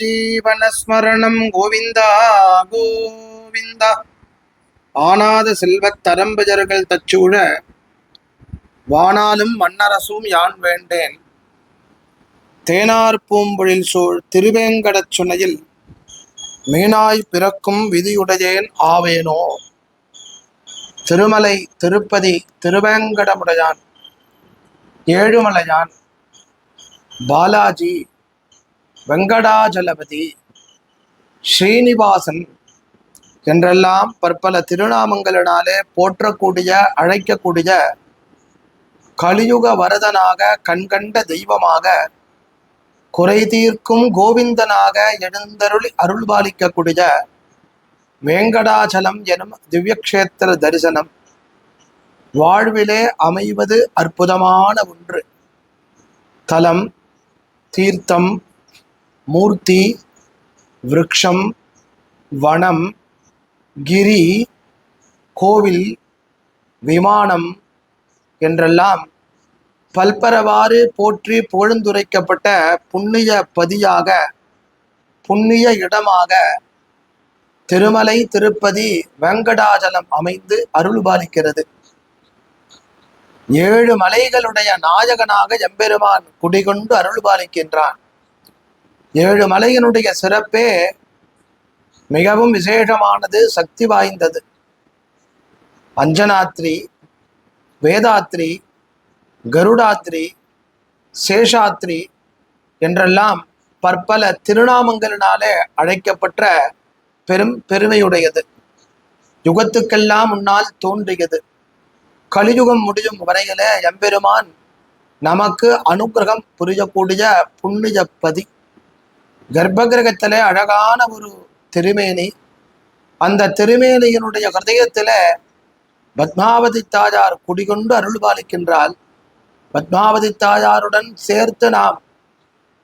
ஜீவனஸ்மரணம் கோவிந்தா கோவிந்தா. ஆனாத செல்வத் தரம்பஜர்கள் தச்சூழ வானாலும் மன்னரசும் யான் வேண்டேன். தேனார் பூம்பொழில் சூழ் திருவேங்கடச் சுனையில் மீனாய் பிறக்கும் விதியுடையேன் ஆவேனோ. திருமலை திருப்பதி திருவேங்கடமுடையான் ஏழுமலையான். பாலாஜி வெங்கடாஜலபதி ஸ்ரீனிவாசன் என்றெல்லாம் பற்பல திருநாமங்களினாலே போற்றக்கூடிய அழைக்கக்கூடிய கலியுக வரதனாக கண்கண்ட தெய்வமாக குறை தீர்க்கும் கோவிந்தனாக எழுந்தருள் அருள்பாலிக்கக்கூடிய வேங்கடாச்சலம் எனும் திவ்யக்ஷேத்திர தரிசனம். வாழ்விலே அமைவது அற்புதமான ஒன்று. தலம் தீர்த்தம் மூர்த்தி விருக்ஷம் வனம் கிரி கோவில் விமானம் என்றெல்லாம் பல்பரவாறு போற்றி புகழ்ந்துரைக்கப்பட்ட புண்ணிய பதியாக புண்ணிய இடமாக திருமலை திருப்பதி வெங்கடாஜலம் அமைந்து அருள்பாலிக்கிறது. ஏழு மலைகளுடைய நாயகனாக எம்பெருமான் குடிகொண்டு அருள்பாலிக்கின்றான். ஏழு மலையினுடைய சிறப்பே மிகவும் விசேஷமானது சக்தி வாய்ந்தது. அஞ்சனாத்ரி வேதாத்ரி கருடாத்ரி சேஷாத்ரி என்றெல்லாம் பற்பல திருநாமங்களினாலே அழைக்கப்பட்ட பெரும் பெருமையுடையது. யுகத்துக்கெல்லாம் முன்னால் தோன்றியது. கலியுகம் முடியும் வரையிலே எம்பெருமான் நமக்கு அனுகிரகம் புரியக்கூடிய புண்ணிய பதி கர்ப்பகிரகத்திலே அழகான ஒரு திருமேனி. அந்த திருமேனியினுடைய ஹிருதயத்தில் பத்மாவதி தாயார் குடிகொண்டு அருள் பாலிக்கின்றால் பத்மாவதி தாயாருடன் சேர்த்து நாம்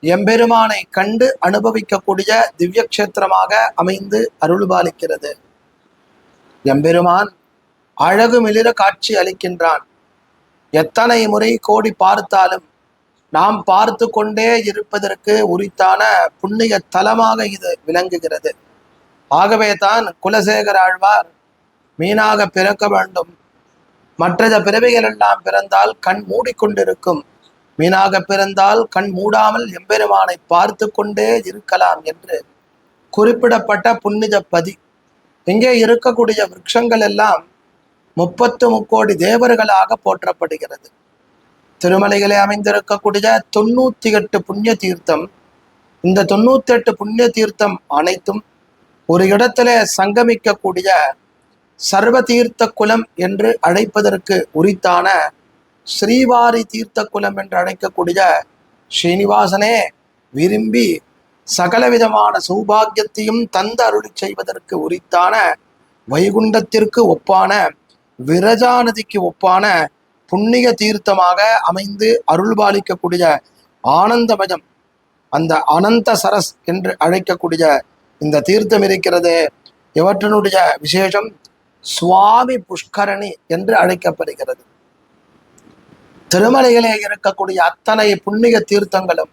எம்பெருமானை கண்டு அனுபவிக்கக்கூடிய திவ்ய கஷேத்திரமாக அமைந்து அருள் பாலிக்கிறது எம்பெருமான் அழகு மிளிர காட்சி அளிக்கின்றான். எத்தனை முறை கோடி பார்த்தாலும் நாம் பார்த்து கொண்டே இருப்பதற்கு உரித்தான புண்ணிய தலமாக இது விளங்குகிறது. ஆகவே தான் குலசேகர ஆழ்வார் மீனாக பிறக்க வேண்டும். மற்ற பிறவிகள் எல்லாம் பிறந்தால் கண் மூடிக்கொண்டிருக்கும். மீனாக பிறந்தால் கண் மூடாமல் எம்பெருமானை பார்த்து கொண்டே இருக்கலாம் என்று குறிப்பிடப்பட்ட புண்ணிய பதி. இங்கே இருக்கக்கூடிய விரக்ஷங்கள் எல்லாம் முப்பத்து முக்கோடி தேவர்களாக போற்றப்படுகிறது. திருமலைகளை அமைந்திருக்கக்கூடிய தொண்ணூத்தி எட்டு புண்ணிய தீர்த்தம். இந்த தொண்ணூத்தி எட்டு புண்ணிய தீர்த்தம் அனைத்தும் ஒரு இடத்துல சங்கமிக்கக்கூடிய சர்வ தீர்த்த குலம் என்று அழைப்பதற்கு உரித்தான ஸ்ரீவாரி தீர்த்த குலம் என்று அழைக்கக்கூடிய ஸ்ரீனிவாசனே விரும்பி சகலவிதமான சௌபாகியத்தையும் தந்து அருளி செய்வதற்கு உரித்தான வைகுண்டத்திற்கு ஒப்பான விரஜாநதிக்கு ஒப்பான புண்ணிய தீர்த்தமாக அமைந்து அருள்பாலிக்கக்கூடிய ஆனந்தமயம் அந்த அனந்த சரஸ் என்று அழைக்கக்கூடிய இந்த தீர்த்தம் இருக்கிறது. இவற்றினுடைய விசேஷம் சுவாமி புஷ்கரணி என்று அழைக்கப்படுகிறது. திருமலையிலே இருக்கக்கூடிய அத்தனை புண்ணிய தீர்த்தங்களும்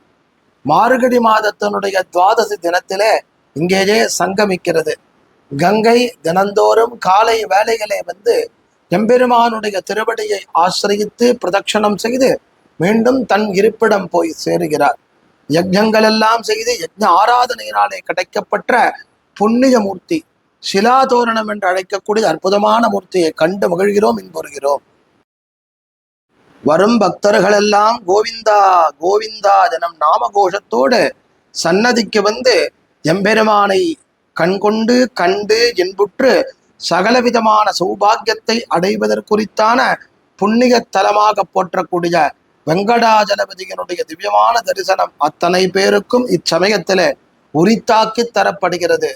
மார்கழி மாதத்தினுடைய துவாதசி தினத்திலே இங்கேயே சங்கமிக்கிறது. கங்கை தினந்தோறும் காலை வேலைகளே வந்து எம்பெருமானுடைய திருவடியை ஆசிரியித்து பிரதட்சணம் செய்து மீண்டும் தன் இருப்பிடம் போய் சேருகிறார். யஜ்ஞங்கள் எல்லாம் செய்து யஜ்ஞ ஆராதனையினாலே கிடைக்கப்பட்ட புண்ணிய மூர்த்தி சிலாதோரணம் என்று அழைக்கக்கூடிய அற்புதமான மூர்த்தியை கண்டு மகிழ்கிறோம் இன்புறுகிறோம். வரும் பக்தர்கள் எல்லாம் கோவிந்தா கோவிந்தா தினம் நாம கோஷத்தோடு சன்னதிக்கு வந்து எம்பெருமானை கண்கொண்டு கண்டு என்புற்று சகலவிதமான சௌபாகியத்தை அடைவதற்குறித்தான புண்ணிய தலமாக போற்றக்கூடிய வெங்கடாஜலபதியினுடைய திவ்யமான தரிசனம் அத்தனை பேருக்கும் இச்சமயத்திலே உரித்தாக்கி தரப்படுகிறது.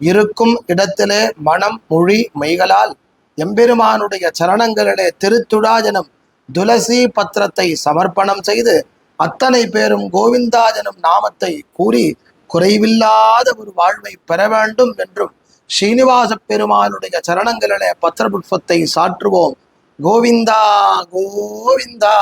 இருக்கும் இடத்திலே மனம் மொழி மெய்களால் எம்பெருமானுடைய சரணங்களிலே திருத்துடாஜனும் துளசி பத்திரத்தை சமர்ப்பணம் செய்து அத்தனை பேரும் கோவிந்தாஜனும் நாமத்தை கூறி குறைவில்லாத ஒரு வாழ்வை பெற வேண்டும் என்றும் ஸ்ரீனிவாச பெருமானுடைய சரணங்களிலே பத்திரபுஷ்பத்தை சாற்றுவோம். கோவிந்தா கோவிந்தா.